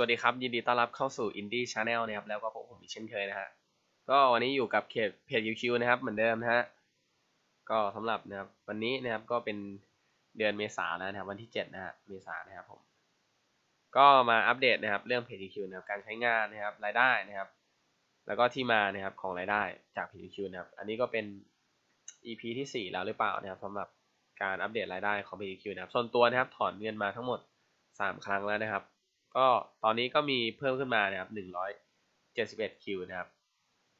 วัสดีครับ ยินดีต้อนรับเข้าสู่ Indie Channel นะครับ แล้วก็ผมผมอีกเช่นเคยนะฮะ ก็วันนี้อยู่กับเพจเพจ UQ นะครับเหมือนเดิมนะฮะ ก็สำหรับนะครับวันนี้นะครับก็เป็นเดือนเมษาแล้วนะครับวันที่ 7 นะฮะเมษานะครับผม ก็มาอัปเดตนะครับเรื่องเพจ UQ นะครับการใช้งานนะครับรายได้นะครับ แล้วก็ที่มานะครับของรายได้จากเพจ UQ นะครับ อันนี้ก็เป็น EP ที่ 4 แล้วหรือเปล่านะครับสำหรับการอัปเดตรายได้ของ PQ นะครับ ส่วนตัวนะครับถอนเงินมาทั้งหมด 3 ครั้งแล้วนะครับ ก็ตอนนี้ก็มีเพิ่มขึ้นมานะครับ171คิวนะครับ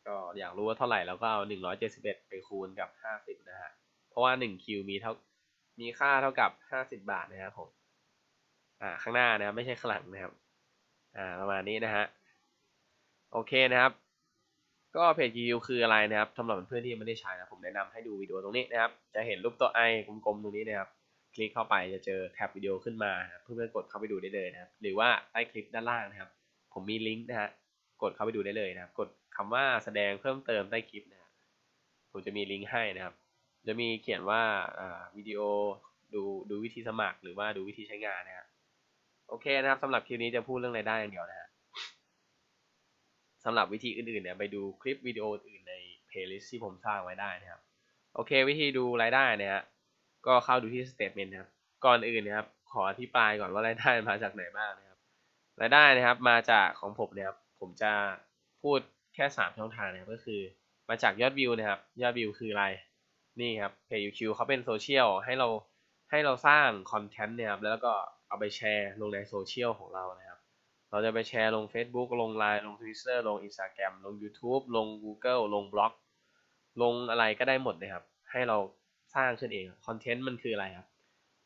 ก็อยากรู้ว่าเท่าไหร่แล้วก็เอา171ไปคูณกับ50นะฮะ เพราะว่า1คิวมีเท่า มีค่าเท่ากับ50บบาทนะครับผม อ่า ข้างหน้านะครับ ไม่ใช่ข้างหลังนะครับ อ่า ประมาณนี้นะฮะ โอเคนะครับ ก็เพจ GU คืออะไรนะครับสำหรับเพื่อนที่ไม่ได้ใช้นะ ผมแนะนำให้ดูวิดีโอตรงนี้นะครับ จะเห็นรูปตัวไอกลมๆตรงนี้นะครับ ลิกเข้าไปจะเจอแท็บวิดีโอขึ้นมาเพื่อนๆกดเข้าไปดูได้เลยนะครับ หรือว่าใต้คลิปด้านล่างนะครับ ผมมีลิงก์นะฮะกดเข้าไปดูได้เลยนะครับ กดคำว่าแสดงเพิ่มเติมใต้คลิปนะฮะผมจะมีลิงก์ให้นะครับ จะมีเขียนว่าวิดีโอดูดูวิธีสมัครหรือว่าดูวิธีใช้งานนะฮะโอเคนะครับสำหรับคลิปนี้จะพูดเรื่องรายได้อย่างเดียวนะฮะสำหรับวิธีอื่นๆเนี่ยไปดูคลิปวิดีโออื่นในเพลย์ลิสต์ที่ผมสร้างไว้ได้นะครับ โอเค วิธีดูรายได้เนี่ยฮะ ก็เข้าดูที่สเตทเมนต์นะครับ ก่อนอื่นนะครับ ขออธิบายก่อนว่ารายได้มาจากไหนบ้างนะครับ รายได้นะครับมาจากของผมนะครับ ผมจะพูดแค่ 3 ช่องทางนะครับ ก็คือมาจากยอดวิวนะครับ ยอดวิวคืออะไร นี่ครับเพจยูคิวเขาเป็นโซเชียลให้เราให้เราสร้างคอนเทนต์เนี่ยครับ แล้วก็เอาไปแชร์ลงในโซเชียลของเรานะครับ เราจะไปแชร์ลง Facebook ลง Line ลง Twitter ลง Instagram ลง YouTube ลง Google ลงบล็อก ลงอะไรก็ได้หมดนะครับ ให้เรา ร้างขึ้นเองคอนเทนต์มันคืออะไรครับ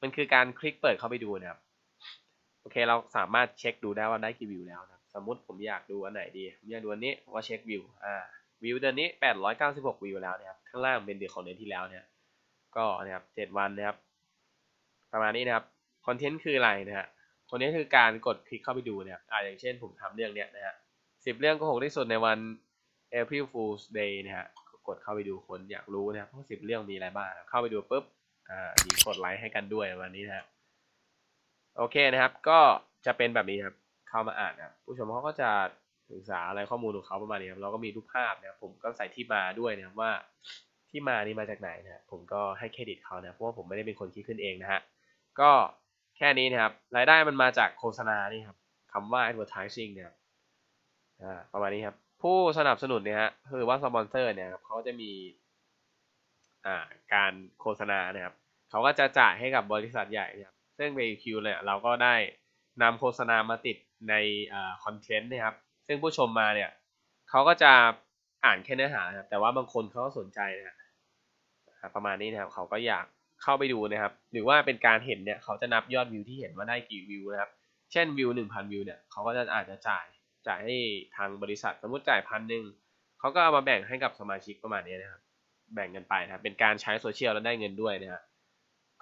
มันคือการคลิกเปิดเข้าไปดูนะครับ โอเคเราสามารถเช็คดูได้ว่าได้กี่วิวแล้วนะสมมติผมอยากดูอันไหนดี ผมอยากดูอันนี้ว่าเช็ควิว อ่า วิวเดือนนี้ 896 วิวแล้วนะครับ ข้างล่างเป็นเดือนของเดือนที่แล้วเนี่ย ก็นะครับ 7 วันนะครับ ประมาณนี้นะครับ คอนเทนต์คืออะไรนะฮะ คอนเทนต์คือการกดคลิกเข้าไปดูเนี่ย อ่าอย่างเช่นผมทำเรื่องเนี้ยนะฮะสิบเรื่องก็หกที่สุดในวัน April Fool's Day นะฮะ กดเข้าไปดูคนอยากรู้นะครับว่าสิบเรื่องมีอะไรบ้างเข้าไปดูปุ๊บอ่ามีกดไลค์ให้กันด้วยวันนี้นะโอเคนะครับ ก็จะเป็นแบบนี้ครับเข้ามาอ่านนะผู้ชมเขาก็จะศึกษาอะไรข้อมูลของเขาประมาณนี้ครับเราก็มีรูปภาพนะครับผมก็ใส่ที่มาด้วยนะครับว่าที่มานี่มาจากไหนนะผมก็ให้เครดิตเขานะเพราะว่าผมไม่ได้เป็นคนคิดขึ้นเองนะฮะก็แค่นี้นะครับรายได้มันมาจากโฆษณานี่ครับคำว่า advertising เนี่ยอ่าประมาณนี้ครับ ผู้สนับสนุนเนี่ยฮะคือว่าสปอนเซอร์เนี่ยครับเขาจะมีอ่าการโฆษณานะครับเขาก็จะจ่ายให้กับบริษัทใหญ่นะครับซึ่ง VQ เนี่ยเราก็ได้นำโฆษณามาติดในคอนเทนต์นะครับ ซึ่งผู้ชมมาเนี่ยเขาก็จะอ่านแค่เนื้อหาครับ แต่ว่าบางคนเขาก็สนใจนะประมาณนี้นะครับเขาก็อยากเข้าไปดูนะครับ หรือว่าเป็นการเห็นเนี่ยเขาจะนับยอดวิวที่เห็นว่าได้กี่วิวนะครับ เช่นวิวหนึ่งพันวิวเนี่ยเขาก็จะอาจจะจ่าย จ่ายให้ทางบริษัทสมมติจ่ายพันหนึ่งเขาก็เอามาแบ่งให้กับสมาชิกประมาณนี้นะครับ แบ่งกันไปนะครับเป็นการใช้โซเชียลแล้วได้เงินด้วยนะครับ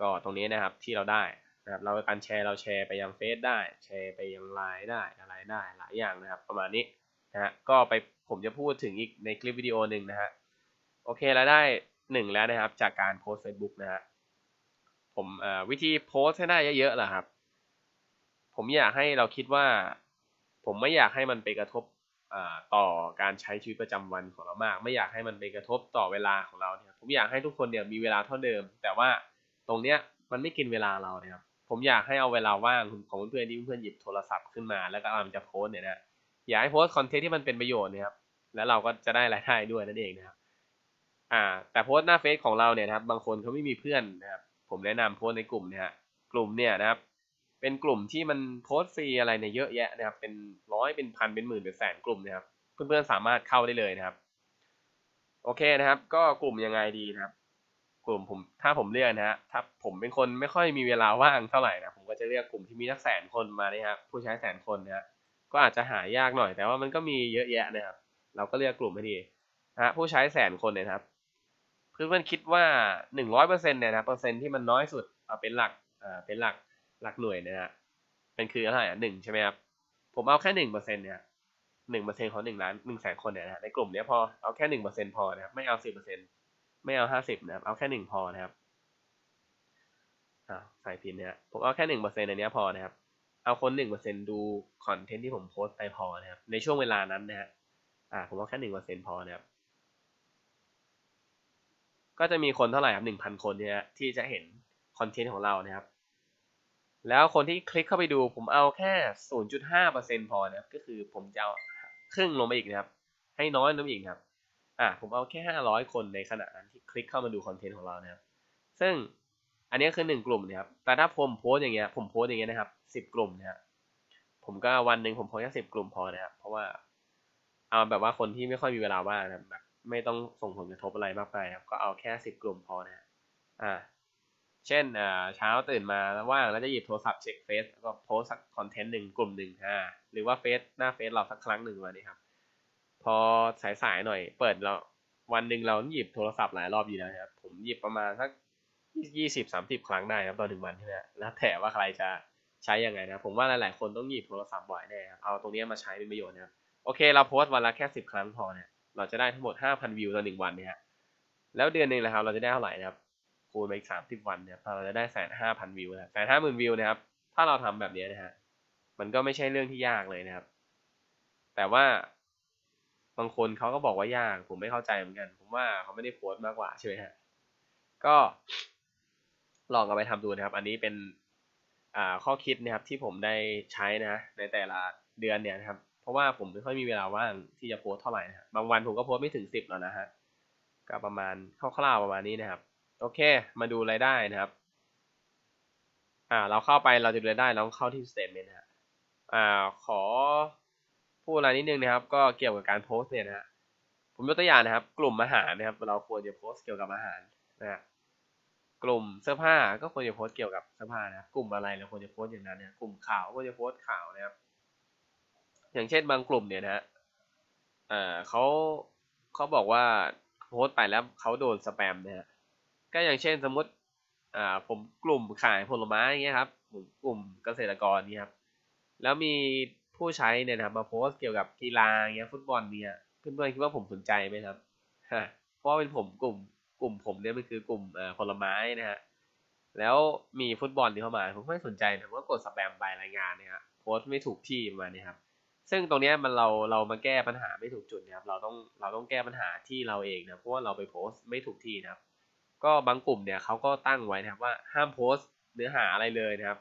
ก็ตรงนี้นะครับที่เราได้นะครับเราการแชร์เราแชร์ไปยังเฟซได้ แชร์ไปยังไลน์ได้อะไรได้หลายอย่างนะครับ ประมาณนี้นะฮะก็ไปผมจะพูดถึงอีกในคลิปวิดีโอหนึ่งนะฮะโอเคแล้วได้หนึ่งแล้วนะครับ จากการโพสเฟซบุ๊กนะฮะผมวิธีโพสให้ได้เยอะๆแหละครับ ผมอยากให้เราคิดว่า ผมไม่อยากให้มันไปกระทบต่อการใช้ชีวิตประจำวันของเรามาก ไม่อยากให้มันไปกระทบต่อเวลาของเราเนี่ยผมอยากให้ทุกคนเนี่ยมีเวลาเท่าเดิม แต่ว่าตรงเนี้ยมันไม่กินเวลาเราเนี่ยครับผมอยากให้เอาเวลาว่างของเพื่อนๆที่เพื่อนหยิบโทรศัพท์ขึ้นมาแล้วก็กำลังจะโพสเนี่ยนะอยากให้โพสคอนเทนต์ที่มันเป็นประโยชน์เนี่ยครับแล้วเราก็จะได้รายได้ด้วยนั่นเองนะครับอ่าแต่โพสหน้าเฟซของเราเนี่ยครับบางคนเขาไม่มีเพื่อนนะครับผมแนะนำโพสในกลุ่มเนี่ยกลุ่มเนี่ยนะครับ เป็นกลุ่มที่มันโพสฟรีอะไรเนี่ยเยอะแยะนะครับ เป็นร้อยเป็นพันเป็นหมื่นเป็นแสนกลุ่มนะครับ เพื่อนๆสามารถเข้าได้เลยนะครับ โอเคนะครับ ก็กลุ่มยังไงดีนะครับ กลุ่มผมถ้าผมเลือกนะฮะถ้าผมเป็นคนไม่ค่อยมีเวลาว่างเท่าไหร่นะผมก็จะเลือกกลุ่มที่มีสักแสนคนมาเนี่ยครับผู้ใช้แสนคนนะฮะก็อาจจะหายากหน่อยแต่ว่ามันก็มีเยอะแยะนะครับ เราก็เลือกกลุ่มให้ดีนะฮะผู้ใช้แสนคนเนี่ยครับเพื่อนๆคิดว่าหนึ่งร้อยเปอร์เซ็นต์เนี่ยนะเปอร์เซ็นต์ที่มันน้อยสุดเอาเป็นหลักอ่าเป็นหลัก หลักหน่วยนะฮะเป็นคืออะไรอะหนึ่งใช่ไหมครับ ผมเอาแค่หนึ่งเปอร์เซ็นต์เนี่ยหนึ่งเปอร์เซ็นต์ของหนึ่งล้านหนึ่งแสนคนเนี่ยนะในกลุ่มเนี้ยพอเอาแค่หนึ่งเปอร์เซ็นต์พอนะครับ ไม่เอาสิบเปอร์เซ็นต์ไม่เอาห้าสิบนะครับ เอาแค่หนึ่งพอนะครับอ่าใส่พินเนี่ยผมเอาแค่หนึ่งเปอร์เซ็นต์ในนี้พอนะครับ เอาคนหนึ่งเปอร์เซ็นดูคอนเทนต์ที่ผมโพสต์ไปพอนะครับ ในช่วงเวลานั้นนะฮะอ่า ผมว่าแค่หนึ่งเปอร์เซ็นพอนะครับ ก็จะมีคนเท่าไหร่ครับหนึ่งพันคนเนี่ยที่จะเห็นคอนเทนต์ของเรานะครับ แล้วคนที่คลิกเข้าไปดูผมเอาแค่ศูนย์จุดห้าเปอเนพอนะครับ ก็คือผมจะเอาครึ่งลงไปอีกนะครับ ให้น้อยลงอีกนะครับ อ่าผมเอาแค่ห้าร้อยคนในขณะนั้นที่คลิกเข้ามาดูคอนเทนต์ของเรานะครับ ซึ่งอันนี้คือหนึ่งกลุ่มนะครับ แต่ถ้าผมโพสอย่างเงี้ย ผมโพสอย่างเงี้ยนะครับสิบกลุ่มนะครับผมก็วันหนึ่งผมโพสแค่สิบกลุ่มพอนะครับ เพราะว่าเอาแบบว่าคนที่ไม่ค่อยมีเวลาว่างนะแบบไม่ต้องส่งผลกระทบอะไรมากไปครับ ก็เอาแค่สิบกลุ่มพอนะอ่า เช่นเช้าตื่นมาว่างแล้วจะหยิบโทรศัพท์เช็คเฟซแล้วก็โพสสักคอนเทนต์หนึ่งกลุ่มหนึ่งอ่าหรือว่าเฟซหน้าเฟซเราสักครั้งหนึ่งวันนี้ครับ พอสายๆหน่อย เปิดเราวันหนึ่งเราหยิบโทรศัพท์หลายรอบอยู่แล้วครับ ผมหยิบประมาณสักยี่สิบสามสิบครั้งได้ครับต่อหนึ่งวันใช่ไหมแล้วแต่ว่าใครจะใช้ยังไงนะผมว่าหลาย ๆ คนต้องหยิบโทรศัพท์บ่อยแน่ครับเอาตรงนี้มาใช้เป็นประโยชน์นะครับโอเค เราโพสต์วันละแค่สิบครั้งพอเนี่ยเราจะได้ทั้งหมดห้าพันวิวต่อหนึ่งวันเนี่ยแล้วเดือนหนึ่งนะครับเราจะได้เท่าไหร่นะครับ คูณไปอีกสามสิบวันเนี่ยเราจะได้แสนห้าพันวิวนะแสนห้าหมื่นวิวนะครับ ถ้าเราทำแบบนี้นะฮะมันก็ไม่ใช่เรื่องที่ยากเลยนะครับ แต่ว่าบางคนเขาก็บอกว่ายาก ผมไม่เข้าใจเหมือนกัน ผมว่าเขาไม่ได้โพสต์มากกว่าใช่ไหมฮะก็ลองเอาไปทำดูนะครับ อันนี้เป็นข้อคิดนะครับที่ผมได้ใช้นะในแต่ละเดือนเนี่ยนะครับ เพราะว่าผมไม่ค่อยมีเวลาว่างที่จะโพสเท่าไหร่นะบางวันผมก็โพสไม่ถึงสิบแล้วนะฮะก็ประมาณคร่าวๆประมาณนี้นะครับ โอเค มาดูรายได้นะครับ อ่า เราเข้าไปเราจะดูรายได้เราเข้าที่ statement นะฮะอ่า ขอพูดอะไรนิดนึงนะครับ ก็เกี่ยวกับการโพสเนี่ยนะฮะ ผมยกตัวอย่างนะครับ กลุ่มอาหารนะครับ เราควรจะโพสเกี่ยวกับอาหารนะฮะกลุ่มเสื้อผ้าก็ควรจะโพสเกี่ยวกับเสื้อผ้านะ กลุ่มอะไรเราควรจะโพสอย่างนั้นเนี่ยกลุ่มข่าวก็จะโพสข่าวนะครับ อย่างเช่นบางกลุ่มเนี่ยนะฮะอ่อเขาเขาบอกว่าโพสไปแล้วเขาโดนสแปมนี่ย ก็อย่างเช่นสมมติอ่าผมกลุ่มขายผลไม้เงี้ยครับผมกลุ่มเกษตรกรนี่ครับแล้วมีผู้ใช้เนี่ยนะครับมาโพสเกี่ยวกับกีฬาเงี้ยฟุตบอลเนี่ยเพื่อนๆคิดว่าผมสนใจไหมครับฮะเพราะเป็นผมกลุ่มกลุ่มผมเนี่ยมันคือกลุ่มผลไม้นะฮะแล้วมีฟุตบอลที่เข้ามาผมไม่สนใจผมก็กดสแปมไปรายงานเนี่ยครับโพสไม่ถูกที่มาเนี่ยครับซึ่งตรงนี้มันเราเรามาแก้ปัญหาไม่ถูกจุดนะครับเราต้องเราต้องแก้ปัญหาที่เราเองนะเพราะว่าเราไปโพสไม่ถูกที่นะครับ ก็บางกลุ่มเนี่ยเขาก็ตั้งไว้นะครับว่าห้ามโพสเนื้อหาอะไรเลยนะครับ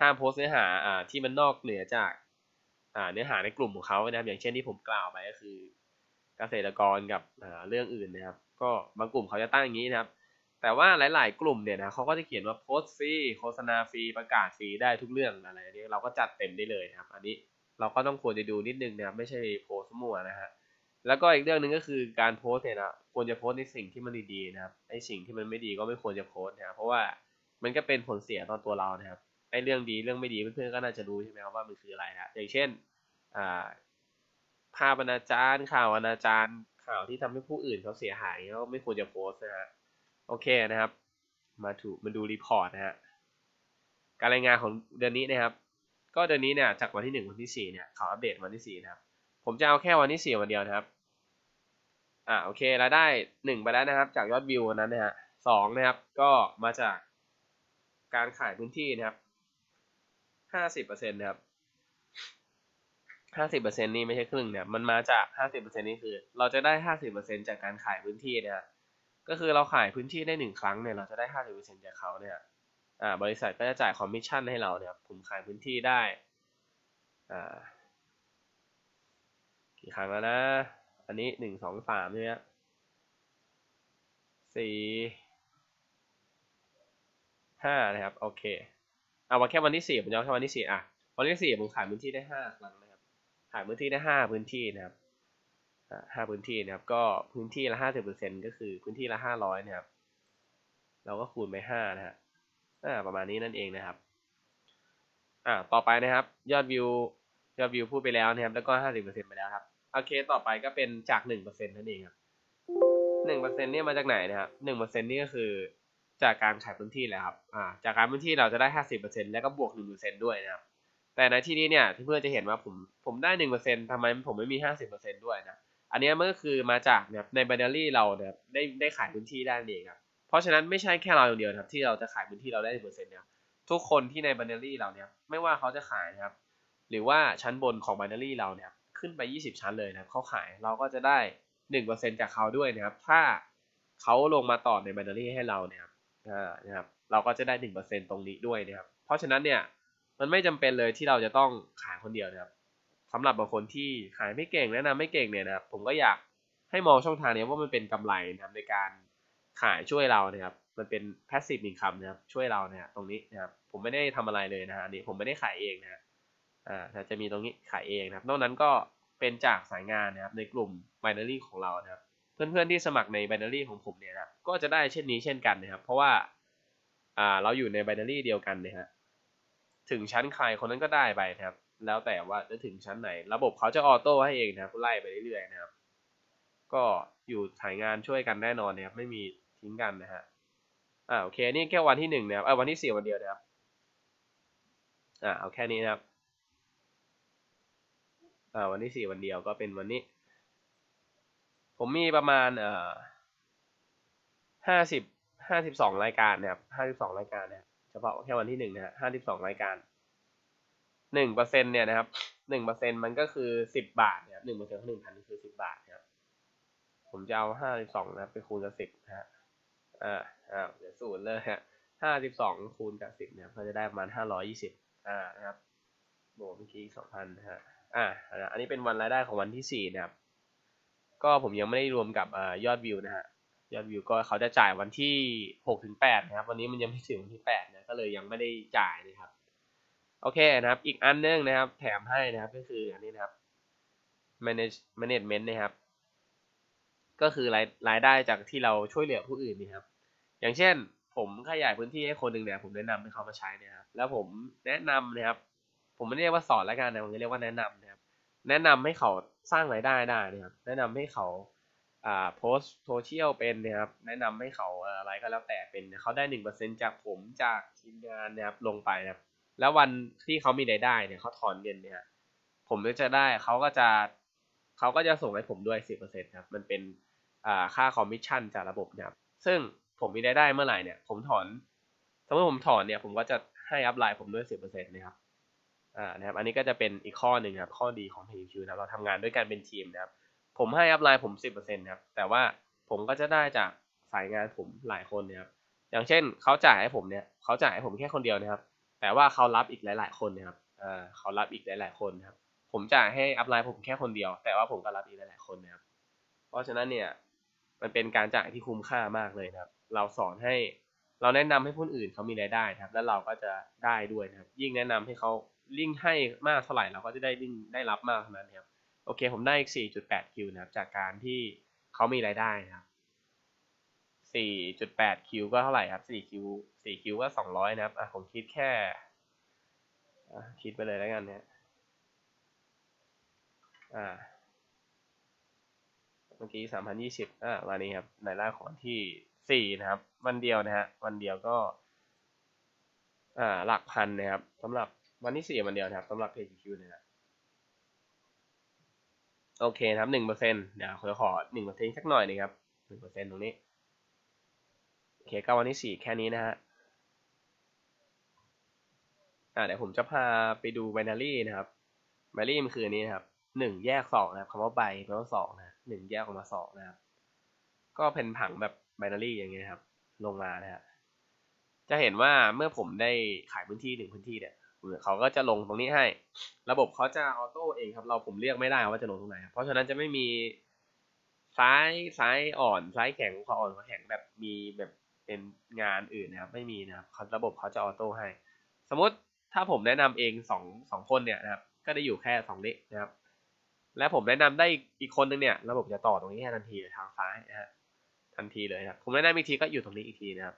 ห้ามโพสเนื้อหาอ่าที่มันนอกเหนือจากอ่าเนื้อหาในกลุ่มของเขานะครับ อย่างเช่นที่ผมกล่าวไปก็คือ เกษตรกรกับอ่าเรื่องอื่นนะครับ ก็บางกลุ่มเขาจะตั้งอย่างนี้นะครับ แต่ว่าหลาย ๆ กลุ่มเนี่ยนะเขาก็จะเขียนว่าโพสต์ฟรีโฆษณาฟรีประกาศฟรีได้ทุกเรื่องอะไรนี้เราก็จัดเต็มได้เลยนะครับ อันนี้เราก็ต้องควรจะดูนิดนึงนะครับไม่ใช่โพสต์มั่วนะฮะ แล้วก็อีกเรื่องหนึ่งก็คือการโพสเนี่ยนะควรจะโพสในสิ่งที่มันดีๆนะครับไอ้สิ่งที่มันไม่ดีก็ไม่ควรจะโพสนะครับเพราะว่ามันก็เป็นผลเสียต่อตัวเรานะครับไอ้เรื่องดีเรื่องไม่ดีเพื่อนๆก็น่าจะรู้ใช่ไหมครับว่ามันคืออะไรนะอย่างเช่นอ่าภาพอนาจารข่าวอนาจารข่าวที่ทำให้ผู้อื่นเขาเสียหายก็ไม่ควรจะโพสนะฮะโอเคนะครับ มาถูมาดูรีพอร์ตนะฮะการรายงานของเดือนนี้นะครับ ก็เดือนนี้เนี่ยจากวันที่หนึ่งวันที่สี่เนี่ยเขาอัปเดตวันที่สี่นะครับ ผมจะเอาแค่วันที่สี่วันเดียวนะครับ อ่าโอเครายได้หนึ่งไปแล้วนะครับ จากยอดวิวนั้นนะฮะสองนะครับ ก็มาจากการขายพื้นที่นะครับห้าสิบเปอร์เซ็นต์นะครับห้าสิบเปอร์เซ็นนี่ไม่ใช่ครึ่งเนี่ยมันมาจากห้าสิบเปอร์เซ็นนี่คือ เราจะได้ห้าสิบเปอร์เซ็นจากการขายพื้นที่เนี่ยก็คือเราขายพื้นที่ได้หนึ่งครั้งเนี่ยเราจะได้ห้าสิบเปอร์เซ็นจากเขาเนี่ยอ่าบริษัทก็จะจ่ายคอมมิชชั่นให้เราเนี่ยผมขายพื้นที่ได้อ่า กี่ครั้งแล้วนะ อันนี้หนึ่งสองสามใช่ไหมสี่ห้านะครับ โอเค เอามาแค่วันที่สี่ผมจะเอาแค่วันที่สี่อะ วันที่สี่ผมขายพื้นที่ได้ห้าครั้งขายพื้นที่ได้ห้าพื้นที่นะครับห้าพื้นที่นะครับ ก็พื้นที่ละห้าสิบเปอร์เซ็นก็คือพื้นที่ละห้าร้อยนะครับ เราก็คูณไปห้านะฮะประมาณนี้นั่นเองนะครับ อ่า ต่อไปนะครับ ยอดวิวยอดวิวพูดไปแล้วนะครับ แล้วก็ห้าสิบเปอร์เซ็นไปแล้วครับ โอเคต่อไปก็เป็นจากหนึ่งเปอร์เซ็นต์นั่นเองครับหนึ่งเปอร์เซ็นต์เนี่ยมาจากไหนนะครับหนึ่งเปอร์เซ็นต์นี่ก็คือจากการขายพื้นที่แหละครับอ่าจากการพื้นที่เราจะได้ห้าสิบเปอร์เซ็นต์แล้วก็บวกหนึ่งเปอร์เซ็นต์ด้วยนะครับแต่ในที่นี้เนี่ยที่เพื่อนจะเห็นว่าผมผมได้หนึ่งเปอร์เซ็นต์ทำไมผมไม่มีห้าสิบเปอร์เซ็นต์ด้วยนะอันนี้มันก็คือมาจากเนี่ยในบ i นารี่เราเนี่ยได้ได้ขายพื้นที่ได้เองครับเพราะฉะนั้นไม่ใช่แค่เราอย่างเดียวครับที่เราจะขายพื้นที่เราได้หนึ่งเปอร์เซ็นต์เนี่ยทุกคนที่ใน binary เราเนี่ยไม่ว่าเขาจะขายนะครับหรือว่าชั้นบนของ binary เราเนี่ย ขึ้นไป 20 ชั้นเลยนะครับเขาขายเราก็จะได้ 1%จากเขาด้วยนะครับ ถ้าเขาลงมาต่อใน binary ให้เราเนี่ยครับนะครับ เราก็จะได้ 1%ตรงนี้ด้วยนะครับ เพราะฉะนั้นเนี่ยมันไม่จำเป็นเลยที่เราจะต้องขายคนเดียวนะครับสำหรับบางคนที่ขายไม่เก่งแนะนำไม่เก่งเนี่ยนะครับ ผมก็อยากให้มองช่องทางนี้ว่ามันเป็นกำไรนะครับในการขายช่วยเรานะครับ มันเป็น passive income นะครับช่วยเราเนี่ยตรงนี้นะครับผมไม่ได้ทำอะไรเลยนะฮะนี่ผมไม่ได้ขายเองนะ อ่าจะมีตรงนี้ขายเองนะครับ นอกนั้นก็เป็นจากสายงานนะครับในกลุ่ม binary ของเรานะครับ เพื่อนๆที่สมัครใน binary ของผมเนี่ยนะก็จะได้เช่นนี้เช่นกันนะครับ เพราะว่าอ่าเราอยู่ใน binary เดียวกันนะฮะถึงชั้นใครคนนั้นก็ได้ไปนะครับ แล้วแต่ว่าจะถึงชั้นไหน ระบบเขาจะออโต้ให้เองนะครับไล่ไปเรื่อยๆนะครับ ก็อยู่สายงานช่วยกันแน่นอนนะครับ ไม่มีทิ้งกันนะฮะอ่าโอเคนี่แค่วันที่หนึ่งนะครับเออวันที่สี่วันเดียวนะครับอ่าเอาแค่นี้นะครับ อ่าวันที่สี่วันเดียวก็เป็นวันนี้ ผมมีประมาณเอ่อห้าสิบห้าสิบสองรายการนะครับห้าสิบสองรายการนะครับเฉพาะแค่วันที่หนึ่งนะฮะห้าสิบสองรายการหนึ่งเปอร์เซ็นเนี่ยนะครับหนึ่งเปอร์เซ็นมันก็คือสิบบาทเนี่ยหนึ่งเปอร์เซ็นต์ของหนึ่งพันคือสิบบาทนะครับผมจะเอาห้าสิบสองนะไปคูณกับสิบนะฮะอ่าอ่าเดี๋ยวศูนย์เลยฮะห้าสิบสองคูณกับสิบเนี่ยก็จะได้ประมาณห้าร้อยยี่สิบอ่านะครับบวกเมื่อกี้สองพันนะฮะ อ่าอันนี้เป็นวันรายได้ของวันที่สี่นะครับ ก็ผมยังไม่ได้รวมกับอยอดวิวนะฮะยอดวิวก็เขาจะจ่ายวันที่หกถึงแปดนะครับ วันนี้มันยังไม่ถึงวันที่แปดนะก็เลยยังไม่ได้จ่ายนะครับ โอเคนะครับ อีกอันนึงนะครับ แถมให้นะครับก็คืออันนี้นะครับ manage management นะครับ ก็คือรายรายได้จากที่เราช่วยเหลือผู้อื่นนี่ครับ อย่างเช่น ผมขยายพื้นที่ให้คนหนึ่งเนี่ยผมแนะนำให้เขามาใช้นะครับ แล้วผมแนะนำนะครับ ผมไม่เรียกว่าสอนล้วกันนะผมเรียกว่าแนะนำนะครับ แนะนำให้เขาสร้างรายได้ได้นะครับ แนะนำให้เขาอ่าโพสโซเชียลเป็นนะครับ แนะนำให้เขาอะไรก็แล้วแต่เป็นเขาได้หนึ่งเปอร์เซ็นจากผมจากทีมงานนะครับลงไปนะครับ แล้ววันที่เขามีรายได้เนี่ยเขาถอนเงินเนี่ย ผมก็จะได้เขาก็จะเขาก็จะส่งให้ผมด้วยสิบเปอร์เซ็นต์ครับ มันเป็นอ่าค่าคอมมิชชั่นจากระบบนะครับ ซึ่งผมมีรายได้เมื่อไหร่เนี่ย ผมถอนสมมติผมถอนเนี่ย ผมก็จะให้อัพไลน์ผมด้วยสิบเปอร์เซ็นต์นะครับ อ่านะครับอันนี้ก็จะเป็นอีกข้อหนึ่งครับข้อดีของ PQ นะครับเราทำงานด้วยกันเป็นทีมนะครับผมให้อัพไลน์ผมสิบเปอร์เซ็นต์ครับแต่ว่าผมก็จะได้จากสายงานผมหลายคนนะครับอย่างเช่นเขาจ่ายให้ผมเนี่ยเขาจ่ายให้ผมแค่คนเดียวนะครับ แต่ว่าเขารับอีกหลาย ๆ คนนะครับอ่าเขารับอีกหลาย ๆ คนนะครับผมจ่ายให้อัพไลน์ผมแค่คนเดียว แต่ว่าผมก็รับอีกหลาย ๆ คนนะครับเพราะฉะนั้นเนี่ยมันเป็นการจ่ายที่คุ้มค่ามากเลยนะครับ เราสอนให้เราแนะนำให้ผู้อื่นเขามีรายได้นะครับ แล้วเราก็จะได้ด้วยนะครับ ยิ่งแนะนำให้เขา ลิงก์ให้มากเท่าไหร่เราก็จะได้ลิงก์ได้รับมากเท่านั้นครับโอเคผมได้อีก 4.8 คิวนะครับจากการที่เขามีรายได้นะครับ 4.8 คิวก็เท่าไหร่ครับ 4 คิว 4 คิวก็ 200 นะครับอะผมคิดแค่คิดไปเลยแล้วกันเนี่ยอ่าเมื่อกี้3,020อ่าวันนี้ครับรายได้ของที่4นะครับ วันเดียวนะฮะ วันเดียวก็ อ่า หลักพันนะครับสำหรับ วันที่4วันเดียวนะครับสำหรับ PGQ นะครับโอเคครับหนึ่งเปอร์เซ็นต์เดี๋ยวขอขอหนึ่งเปอร์เซ็นต์สักหน่อยนึงครับหนึ่งเปอร์เซ็นต์ตรงนี้โอเคก็วันที่สี่แค่นี้นะฮะอ่าเดี๋ยวผมจะพาไปดู binary นะครับ binary มันคืออันนี้นะครับหนึ่งแยกสองนะครับคำว่าใบแปลว่าสองนะหนึ่งแยกออกมาสองนะครับ ก็เป็นผังแบบ binary อย่างเงี้ยครับ ลงมานะฮะจะเห็นว่าเมื่อผมได้ขายพื้นที่หนึ่งพื้นที่เนี่ย เขาก็จะลงตรงนี้ให้ ระบบเขาจะออโต้เองครับ เราผมเรียกไม่ได้ว่าจะลงตรงไหนเพราะฉะนั้นจะไม่มีซ้ายซ้ายอ่อนซ้ายแข็งขวาอ่อนขวาแข็งแบบมีแบบเป็นงานอื่นนะครับ ไม่มีนะครับระบบเขาจะออโต้ให้ สมมติถ้าผมแนะนำเองสองสองคนเนี่ยนะครับ ก็ได้อยู่แค่สองนี้นะครับ และผมแนะนำได้อีกคนนึงเนี่ย ระบบจะต่อตรงนี้ให้ทันทีทางซ้ายนะฮะทันทีเลยครับ ผมแนะนำอีกทีก็อยู่ตรงนี้อีกทีนะครับ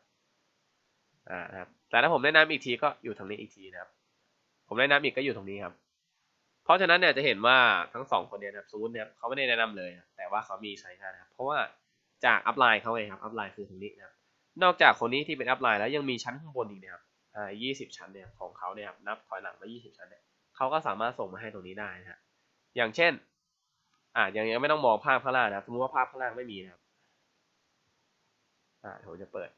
อ่าครับแต่ถ้าผมแนะนำอีกทีก็อยู่ตรงนี้อีกทีนะครับ ผมแนะนำอีกก็อยู่ตรงนี้ครับ เพราะฉะนั้นเนี่ยจะเห็นว่าทั้งสองคนเนี่ยครับสมมติเนี่ยเขาไม่ได้แนะนำเลย แต่ว่าเขามีใช้งานะครับ เพราะว่าจากอัพไลน์เขาเองครับ อัพไลน์คือตรงนี้นะครับ นอกจากคนนี้ที่เป็นอัพไลน์แล้วยังมีชั้นข้างบนอีกนะครับ อ่ายี่สิบชั้นเนี่ยของเขาเนี่ยครับนับถอยหลังมายี่สิบชั้นเนี่ยเขาก็สามารถส่งมาให้ตรงนี้ได้นะอย่างเช่น อ่ายังยังไม่ต้องมองภาพข้างล่างนะสมมติว่าภาพข้างล่างไม่มีนะครับ อ่าผมจะเปิด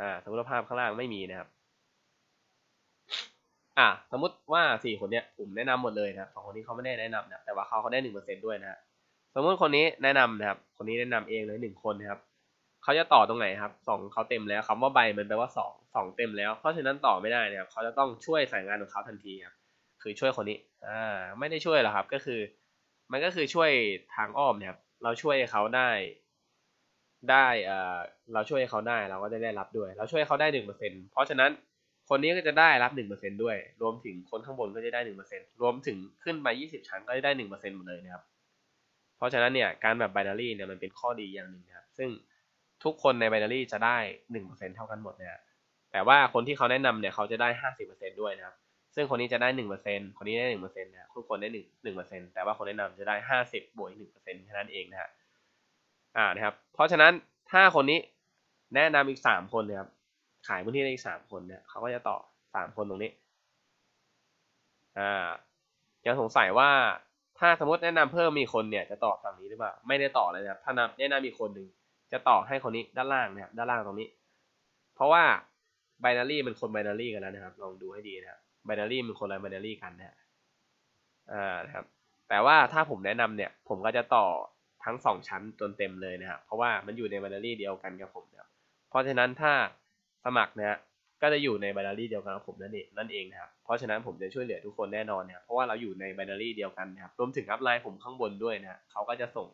อ่าสมมติว่าภาพข้างล่างไม่มีนะครับ อ่าสมมติว่าสี่คนเนี้ยผมแนะนำหมดเลยนะสองคนนี้เขาไม่ได้แนะนำนะแต่ว่าเขาเขาได้หนึ่งเปอร์เซ็นด้วยนะสมมติคนนี้แนะนำนะครับ คนนี้แนะนำเองเลยหนึ่งคนนะครับเขาจะต่อตรงไหนครับสองเขาเต็มแล้วคำว่าใบมันแปลว่าสองสองเต็มแล้ว เพราะฉะนั้นต่อไม่ได้นะครับเขาจะต้องช่วยสายงานของเขาทันทีครับคือช่วยคนนี้อ่าไม่ได้ช่วยหรอกครับ ก็คือ มันก็คือช่วยทางอ้อมนะครับ เราช่วยเขาได้ ได้เอ่อเราช่วยเขาได้เราก็จะได้รับด้วย เราช่วยเขาได้หนึ่งเปอร์เซ็นเพราะฉะนั้น คนนี้ก็จะได้รับหนึ่งเปอร์เซ็นด้วย รวมถึงคนข้างบนก็จะได้หนึ่งเปอร์เซ็นรวมถึงขึ้นไปยี่สิบชั้นก็จะได้หนึ่งเปอร์เซ็นหมดเลยนะครับ เพราะฉะนั้นเนี่ยการแบบไบนารี่เนี่ยมันเป็นข้อดีอย่างหนึ่งนะครับ ซึ่งทุกคนในไบนารี่จะได้หนึ่งเปอร์เซ็นเท่ากันหมดเนี่ยแต่ว่าคนที่เขาแนะนำเนี่ยเขาจะได้ห้าสิบเปอร์เซ็นด้วยนะครับ ซึ่งคนนี้จะได้หนึ่งเปอร์เซ็นคนนี้ได้หนึ่งเปอร์เซ็นต์นะทุกคนได้หนึ่งหนึ่งเปอร์เซ็นแต่ว่าคนแนะนำจะได้ห้าสิบบวกหนึ่งเปอร์เซ็นต์แค่นั้นเองนะฮะอ่านะครับ เพราะฉะนั้นถ้าคนนี้แนะนำอีกสามคนนะครับ ขายพื้นที่ได้อีกสามคนเนี่ยเขาก็จะต่อสามคนตรงนี้อ่ายังสงสัยว่าถ้าสมมติแนะนำเพิ่มมีคนเนี่ยจะต่อฝั่งนี้หรือเปล่าไม่ได้ต่อเลยนะครับถ้านำแนะนำมีคนหนึ่งจะต่อให้คนนี้ด้านล่างนะครับด้านล่างตรงนี้ เพราะว่าไบนารี่มันคนไบนารี่กันแล้วนะครับ ลองดูให้ดีนะครับไบนารี่มันคนละไบนารี่กันนะอ่านะครับ แต่ว่าถ้าผมแนะนำเนี่ย ผมก็จะต่อทั้งสองชั้นจนเต็มเลยนะครับเพราะว่ามันอยู่ในไบนารี่เดียวกันกับผมนะครับเพราะฉะนั้นถ้า สมัครนะฮะก็จะอยู่ในไบนารีเดียวกันกับผมนั่นเองนั่นเองนะครับเพราะฉะนั้นผมจะช่วยเหลือทุกคนแน่นอนนะครับเพราะว่าเราอยู่ในไบนารีเดียวกันนะครับรวมถึงอัพไลน์ผมข้างบนด้วยนะเขาก็จะส่ง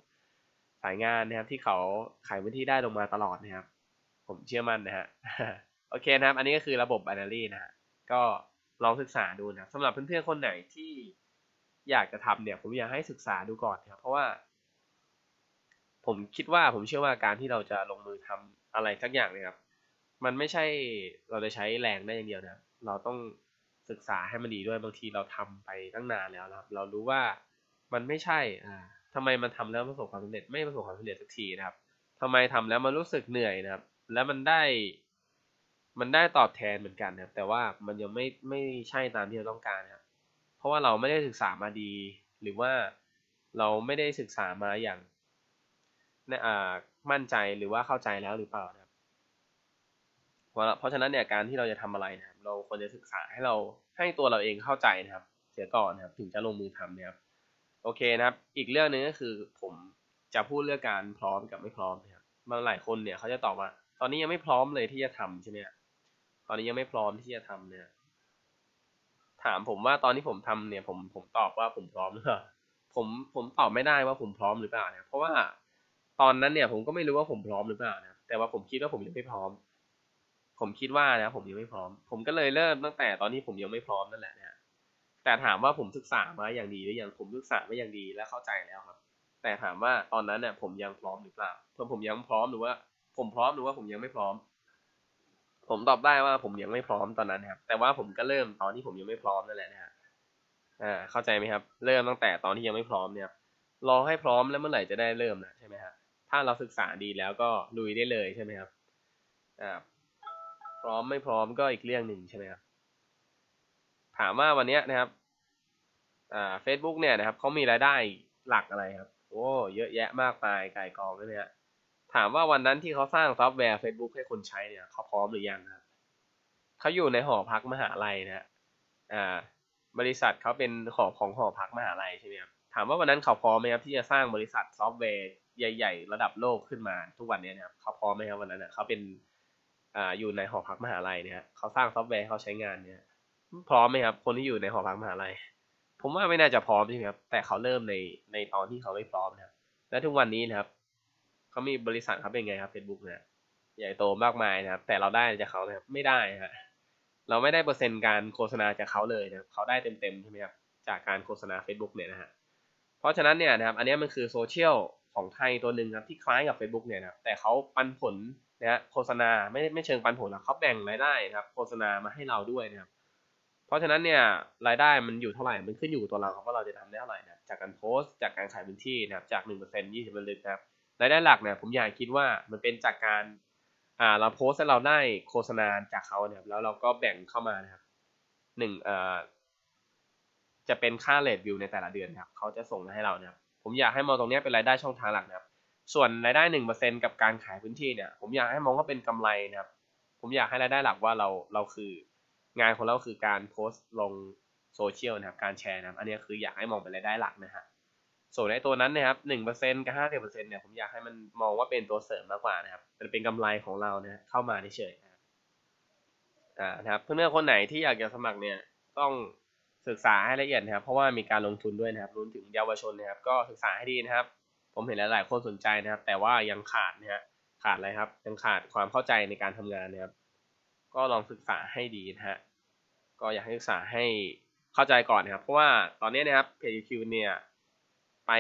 สายงานนะครับที่เขาขายพื้นที่ได้ลงมาตลอดนะครับ ผมเชื่อมั่นนะฮะโอเคนะครับ อันนี้ก็คือระบบไบนารีนะฮะก็ลองศึกษาดูนะสำหรับเพื่อนๆคนไหนที่อยากจะทำเนี่ย ผมอยากให้ศึกษาดูก่อนนะครับ เพราะว่า ผมคิดว่าผมเชื่อว่าการที่เราจะลงมือทำอะไรสักอย่างเนี่ยครับ มันไม่ใช่เราจะใช้แรงได้อย่างเดียวนะเราต้องศึกษาให้มันดีด้วยบางทีเราทำไปตั้งนานแล้วนะครับเรารู้ว่ามันไม่ใช่อ่าทำไมมันทำแล้วประสบความสำเร็จไม่ประสบความสำเร็จสักทีนะครับทำไมทำแล้วมันรู้สึกเหนื่อยนะครับ แล้วมันได้ มันได้ตอบแทนเหมือนกันนะครับ แต่ว่ามันยังไม่ไม่ใช่ตามที่เราต้องการนะครับ เพราะว่าเราไม่ได้ศึกษามาดี หรือว่าเราไม่ได้ศึกษามาอย่างมั่นใจหรือว่าเข้าใจแล้วหรือเปล่านะครับ เพราะฉะนั้นเนี่ยการที่เราจะทำอะไรนะครับเราควรจะศึกษาให้เราให้ตัวเราเองเข้าใจนะครับ เสียก่อนนะครับถึงจะลงมือทำนะครับโอเคนะครับ อีกเรื่องนึงก็คือผมจะพูดเรื่องการพร้อมกับไม่พร้อมนะครับบาหลายคนเนี่ยเขาจะตอบว่า ตอนนี้ยังไม่พร้อมเลยที่จะทำใช่ไหมตอนนี้ยังไม่พร้อมที่จะทำเนี่ย ถามผมว่าตอนที่ผมทำเนี่ย ผมผมตอบว่าผมพร้อมหรือเปล่าผมผมตอบไม่ได้ว่าผมพร้อมหรือเปล่านะเพราะว่าตอนนั้นเนี่ยผมก็ไม่รู้ว่าผมพร้อมหรือเปล่านะแต่ว่าผมคิดว่าผมยังไม่พร้อม ผมคิดว่านะผมยังไม่พร้อม ผมก็เลยเริ่มตั้งแต่ตอนที่ผมยังไม่พร้อมนั่นแหละนะแต่ถามว่าผมศึกษามาอย่างดีหรือยังผมศึกษามาอย่างดีและเข้าใจแล้วครับ แต่ถามว่าตอนนั้นเนี่ยผมยังพร้อมหรือเปล่าเพื่อผมยังพร้อมหรือว่า ผมพร้อมหรือว่าผมยังไม่พร้อม ผมตอบได้ว่าผมยังไม่พร้อมตอนนั้นครับ แต่ว่าผมก็เริ่มตอนที่ผมยังไม่พร้อมนั่นแหละนะฮะอ่าเข้าใจไหมครับ เริ่มตั้งแต่ตอนที่ยังไม่พร้อมเนี่ยรอให้พร้อมแล้วเมื่อไหร่จะได้เริ่มนะใช่ไหมฮะถ้าเราศึกษาดีแล้วก็ลุยได้เลยใช่ไหมครับอ่า ร้อมไม่พร้อมก็อีกเรื่องหนึ่งใช่ไหมครับถามว่าวันนี้นะครับอ่าเฟซบุ๊กเนี่ยนะครับเขามีรายได้หลักอะไรครับโอ้เยอะแยะมากมายไก่กองเลยเนี่ยถามว่าวันนั้นที่เขาสร้างซอฟต์แวร์ Facebook ให้คนใช้เนี่ยเขาพร้อมหรือยังครับเขาอยู่ในหอพักมหาลัยนะอ่าบริษัทเขาเป็นขอของหอพักมหาลัยใช่ไหมครับถามว่าวันนั้นเขาพร้อมไหมครับที่จะสร้างบริษัทซอฟต์แวร์ใหญ่ ๆ ระดับโลกขึ้นมาทุกวันนี้นะครับเขาพร้อมไหมครับวันนั้นเขาเป็น อ่าอยู่ในหอพักมหาลัยเนี่ยเขาสร้างซอฟต์แวร์เขาใช้งานเนี่ยพร้อมไหมครับ คนที่อยู่ในหอพักมหาลัยผมว่าไม่น่าจะพร้อมใช่ไหมครับ แต่เขาเริ่มในในตอนที่เขาไม่พร้อมนะครับ และทุกวันนี้นะครับเขามีบริษัทเขาเป็นไงครับ Facebook เนี่ยใหญ่โตมากมายนะครับ แต่เราได้จากเขานะครับไม่ได้ครับเราไม่ได้เปอร์เซ็นต์การโฆษณาจากเขาเลยนะเขาได้เต็มๆใช่ไหมครับจากการโฆษณา Facebook เนี่ยนะฮะเพราะฉะนั้นเนี่ยนะครับ อันนี้มันคือโซเชียลของไทยตัวหนึ่งครับที่คล้ายกับ Facebook เนี่ยนะแต่เขาปันผล นะฮะโฆษณาไม่ไม่เชิงปันผลหรอกเขาแบ่งรายได้นะครับโฆษณามาให้เราด้วยนะครับเพราะฉะนั้นเนี่ยรายได้มันอยู่เท่าไหร่มันขึ้นอยู่กับตัวเราครับว่าเราจะทำได้เท่าไหร่นะจากการโพสต์จากการขายพื้นที่นะครับจากหนึ่งเปอร์เซ็นต์ยี่สิบเปอร์เซ็นต์นะครับรายได้หลักเนี่ยผมอยากคิดว่ามันเป็นจากการอ่าเราโพสต์แล้วเราได้โฆษณาจากเขาเนี่ยแล้วเราก็แบ่งเข้ามานะครับหนึ่งเอ่อจะเป็นค่าเลทวิวในแต่ละเดือนครับเขาจะส่งมาให้เราเนี่ยผมอยากให้มองตรงนี้เป็นรายได้ช่องทางหลักนะครับ ส่วนรายได้หนึ่งเปอร์เซ็นกับการขายพื้นที่เนี่ย ผมอยากให้มองว่าเป็นกำไรนะครับ ผมอยากให้รายได้หลักว่าเราเราคืองานของเราคือการโพสต์ลงโซเชียลนะครับ การแชร์นะครับ อันนี้คืออยากให้มองเป็นรายได้หลักนะฮะส่วนในตัวนั้นนะครับหนึ่งเปอร์เซ็นกับห้าสิบเปอร์เซ็นเนี่ยผมอยากให้มันมองว่าเป็นตัวเสริมมากกว่านะครับมันเป็นกำไรของเรานะเข้ามาเฉยนะครับอ่านะครับเพื่อนๆคนไหนที่อยากจะสมัครเนี่ยต้องศึกษาให้ละเอียดนะครับ เพราะว่ามีการลงทุนด้วยนะครับรวมถึงเยาวชนนะครับ ก็ศึกษาให้ดีนะครับ ผมเห็นหลายๆคนสนใจนะครับ แต่ว่ายังขาดนะฮะขาดอะไรครับ ยังขาดความเข้าใจในการทำงานนะครับ ก็ลองศึกษาให้ดีนะฮะก็อยากให้ศึกษาให้เข้าใจก่อนนะครับ เพราะว่าตอนนี้นะครับเพจคิวเนี่ยไป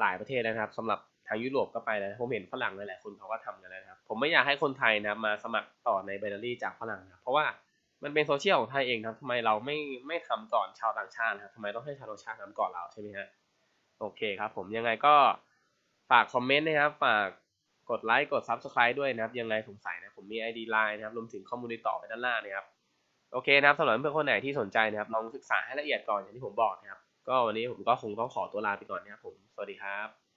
หลายประเทศแล้วนะครับสำหรับทางยุโรปก็ไปแล้วผมเห็นฝรั่งหลายๆคนเขาก็ทำกันแล้วครับ ผมไม่อยากให้คนไทยนะมาสมัครต่อในไบนารีจากฝรั่งนะเพราะว่ามันเป็นโซเชียลของไทยเองนะครับทำไมเราไม่ไม่ทำก่อนชาวต่างชาตินะครับทำไมต้องให้ชาวต่างชาติทำก่อนเราใช่ไหมฮะโอเคครับ ผมยังไงก็ ฝากคอมเมนต์นะครับ ฝากกดไลค์กด Subscribe ด้วยนะครับ ยังไงสงสัยนะ ผมมี ID Line นะครับ รวมถึงข้อมูลต่อไปด้านล่างนะครับ โอเคนะครับสำหรับเพื่อนคนไหนที่สนใจนะครับ ลองศึกษาให้ละเอียดก่อนอย่างที่ผมบอกนะครับ ก็วันนี้ผมก็คงต้องขอตัวลาไปก่อนนะครับผม สวัสดีครับ